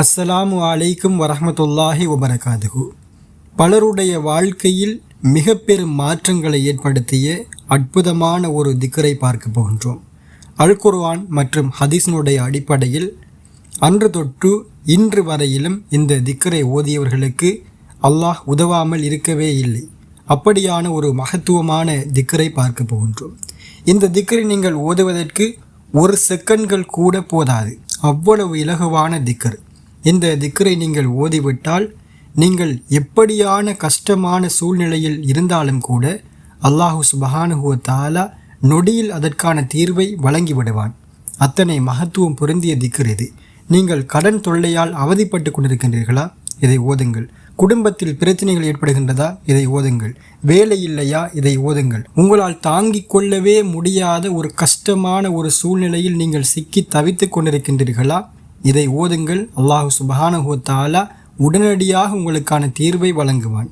அஸ்ஸலாமு அலைக்கும் வரமத்துல்லாஹி வபரகாதுகு பலருடைய வாழ்க்கையில் மிக பெரும் மாற்றங்களை ஏற்படுத்திய அற்புதமான ஒரு திக்கரை பார்க்க போகின்றோம். அல்குர்வான் மற்றும் ஹதீஸினுடைய அடிப்படையில் அன்று தொற்று இன்று வரையிலும் இந்த திக்கரை ஓதியவர்களுக்கு அல்லாஹ் உதவாமல் இருக்கவே இல்லை. அப்படியான ஒரு மகத்துவமான திக்கரை பார்க்க போகின்றோம். இந்த திக்கரை நீங்கள் ஓதுவதற்கு ஒரு செகண்ட்கள் கூட போதாது. அவ்வளவு இலகுவான திக்கர். இந்த திக்கரை நீங்கள் ஓதிவிட்டால் நீங்கள் எப்படியான கஷ்டமான சூழ்நிலையில் இருந்தாலும் கூட அல்லாஹு சுபஹானுஹுவ தாலா நொடியில் அதற்கான தீர்வை வழங்கிவிடுவான். அத்தனை மகத்துவம் பொருந்திய திக்கர் இது. நீங்கள் கடன் தொல்லையால் அவதிப்பட்டு கொண்டிருக்கின்றீர்களா? இதை ஓதுங்கள். குடும்பத்தில் பிரச்சனைகள் ஏற்படுகின்றதா? இதை ஓதுங்கள். வேலை இல்லையா? இதை ஓதுங்கள். உங்களால் தாங்கிக் கொள்ளவே முடியாத ஒரு கஷ்டமான ஒரு சூழ்நிலையில் நீங்கள் சிக்கி தவித்து கொண்டிருக்கின்றீர்களா? இதை ஓதுங்கள். அல்லாஹு சுபஹானஹுத்தாலா உடனடியாக உங்களுக்கான தீர்வை வழங்குவான்.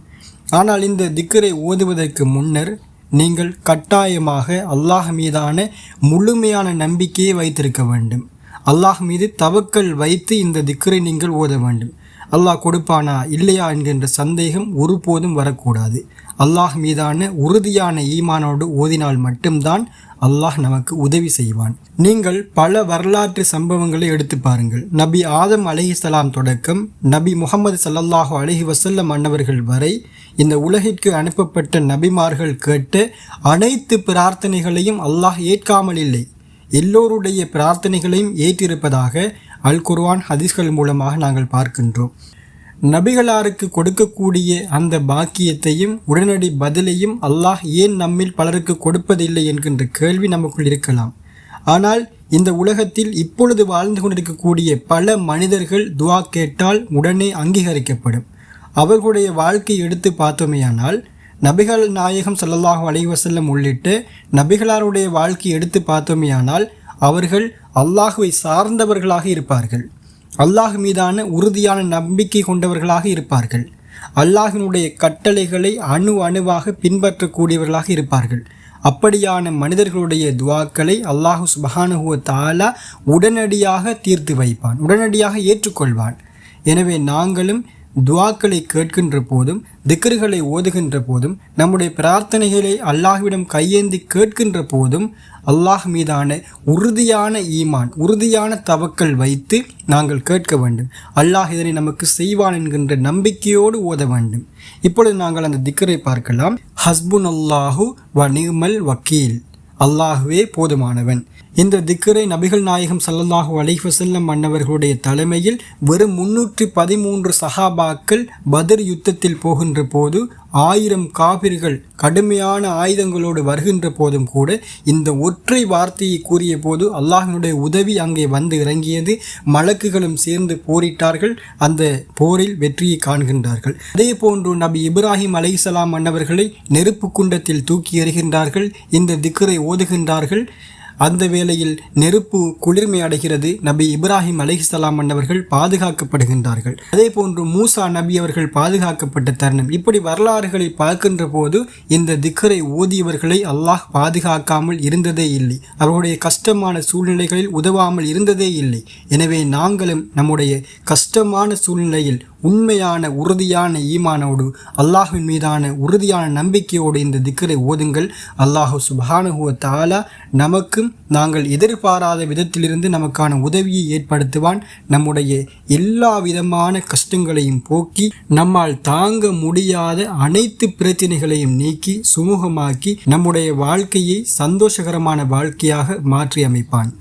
ஆனால் இந்த திக்கரை ஓதுவதற்கு முன்னர் நீங்கள் கட்டாயமாக அல்லாஹ் மீதான முழுமையான நம்பிக்கையை வைத்திருக்க வேண்டும். அல்லாஹ் மீது தவக்கல் வைத்து இந்த திக்கரை நீங்கள் ஓத வேண்டும். அல்லாஹ் கொடுப்பானா இல்லையா என்கின்ற சந்தேகம் ஒருபோதும் வரக்கூடாது. அல்லாஹ் மீதான உறுதியான ஈமானோடு ஓதினால் மட்டும்தான் அல்லாஹ் நமக்கு உதவி செய்வான். நீங்கள் பல வரலாற்று சம்பவங்களை எடுத்து பாருங்கள். நபி ஆதம் அலஹிசலாம் தொடக்கம் நபி முகமது சல்லல்லாஹு அலஹி வசல்லம் அன்னவர்கள் வரை இந்த உலகிற்கு அனுப்பப்பட்ட நபிமார்கள் கேட்ட அனைத்து பிரார்த்தனைகளையும் அல்லாஹ் ஏற்காமல் இல்லை. எல்லோருடைய பிரார்த்தனைகளையும் ஏற்றிருப்பதாக அல் குர்வான் ஹதீஸ்கள் மூலமாக நாங்கள் பார்க்கின்றோம். நபிகளாருக்கு கொடுக்கக்கூடிய அந்த பாக்கியத்தையும் உடனடி பதிலையும் அல்லாஹ் ஏன் நம்மில் பலருக்கு கொடுப்பதில்லை என்கின்ற கேள்வி நமக்குள் இருக்கலாம். ஆனால் இந்த உலகத்தில் இப்பொழுது வாழ்ந்து கொண்டிருக்கக்கூடிய பல மனிதர்கள் துவா கேட்டால் உடனே அங்கீகரிக்கப்படும். அவர்களுடைய வாழ்க்கை எடுத்து பார்த்தோமேயானால் நபிகள் நாயகம் சல்லல்லாஹு அலைவசல்லம் உள்ளிட்டு நபிகளாருடைய வாழ்க்கை எடுத்து பார்த்தோமேயானால் அவர்கள் அல்லாஹுவை சார்ந்தவர்களாக இருப்பார்கள். அல்லாஹ் மீதான உறுதியான நம்பிக்கை கொண்டவர்களாக இருப்பார்கள். அல்லாஹினுடைய கட்டளைகளை அணு அணுவாக பின்பற்றக்கூடியவர்களாக இருப்பார்கள். அப்படியான மனிதர்களுடைய துவாக்களை அல்லாஹு சுபஹானுகுவ தாலா உடனடியாக தீர்த்து வைப்பான். உடனடியாக ஏற்றுக்கொள்வான். எனவே நாங்களும் துவாக்களை கேட்கின்ற போதும் திக்கர்களை ஓதுகின்ற போதும் நம்முடைய பிரார்த்தனைகளை அல்லாஹ்விடம் கையேந்தி கேட்கின்ற போதும் அல்லாஹ் மீதான உறுதியான ஈமான் உறுதியான தவக்கல் வைத்து நாங்கள் கேட்க வேண்டும். அல்லாஹ் இதனை நமக்கு செய்வான் என்கின்ற நம்பிக்கையோடு ஓத வேண்டும். இப்பொழுது நாங்கள் அந்த திக்கரை பார்க்கலாம். ஹஸ்புன் அல்லாஹு வ நிர்மல் வக்கீல். அல்லாஹுவே போதுமானவன். இந்த திக்கரை நபிகள் நாயகம் சல்லல்லாஹு அலைஹசல்லம் மன்னவர்களுடைய தலைமையில் வெறும் முன்னூற்றி பதிமூன்று சஹாபாக்கள் பதர் யுத்தத்தில் போகின்ற போது ஆயிரம் காபிர்கள் கடுமையான ஆயுதங்களோடு வருகின்ற போதும் கூட இந்த ஒற்றை வார்த்தையை கூறிய போது அல்லாஹினுடைய உதவி அங்கே வந்து இறங்கியது. மலக்குகளும் சேர்ந்து போரிட்டார்கள். அந்த போரில் வெற்றியை காண்கின்றார்கள். அதே போன்று நபி இப்ராஹிம் அலைசலாம் மன்னவர்களை நெருப்பு குண்டத்தில் தூக்கி எறிகின்றார்கள். இந்த திக்கரை ஓதுகின்றார்கள். அந்த வேளையில் நெருப்பு குளிர்மை அடைகிறது. நபி இப்ராஹிம் அலிஹிசலாம் அன்னவர்கள் பாதுகாக்கப்படுகின்றார்கள். அதே போன்று மூசா நபி அவர்கள் பாதுகாக்கப்பட்ட தருணம். இப்படி வரலாறுகளை பார்க்கின்ற போது இந்த திக்கரை ஓதியவர்களை அல்லாஹ் பாதுகாக்காமல் இருந்ததே இல்லை. அவர்களுடைய கஷ்டமான சூழ்நிலைகளில் உதவாமல் இருந்ததே இல்லை. எனவே நாங்களும் நம்முடைய கஷ்டமான சூழ்நிலையில் உண்மையான உறுதியான ஈமானோடு அல்லாஹின் மீதான உறுதியான நம்பிக்கையோடு இந்த திக்கரை ஓதுங்கள். அல்லாஹு சுபானுகுவ தாலா நமக்கும் நாங்கள் எதிர்பாராத விதத்திலிருந்து நமக்கான உதவியை ஏற்படுத்துவான். நம்முடைய எல்லா விதமான கஷ்டங்களையும் போக்கி நம்மால் தாங்க முடியாத அனைத்து பிரச்சனைகளையும் நீக்கி சுமூகமாக்கி நம்முடைய வாழ்க்கையை சந்தோஷகரமான வாழ்க்கையாக மாற்றி அமைப்பான்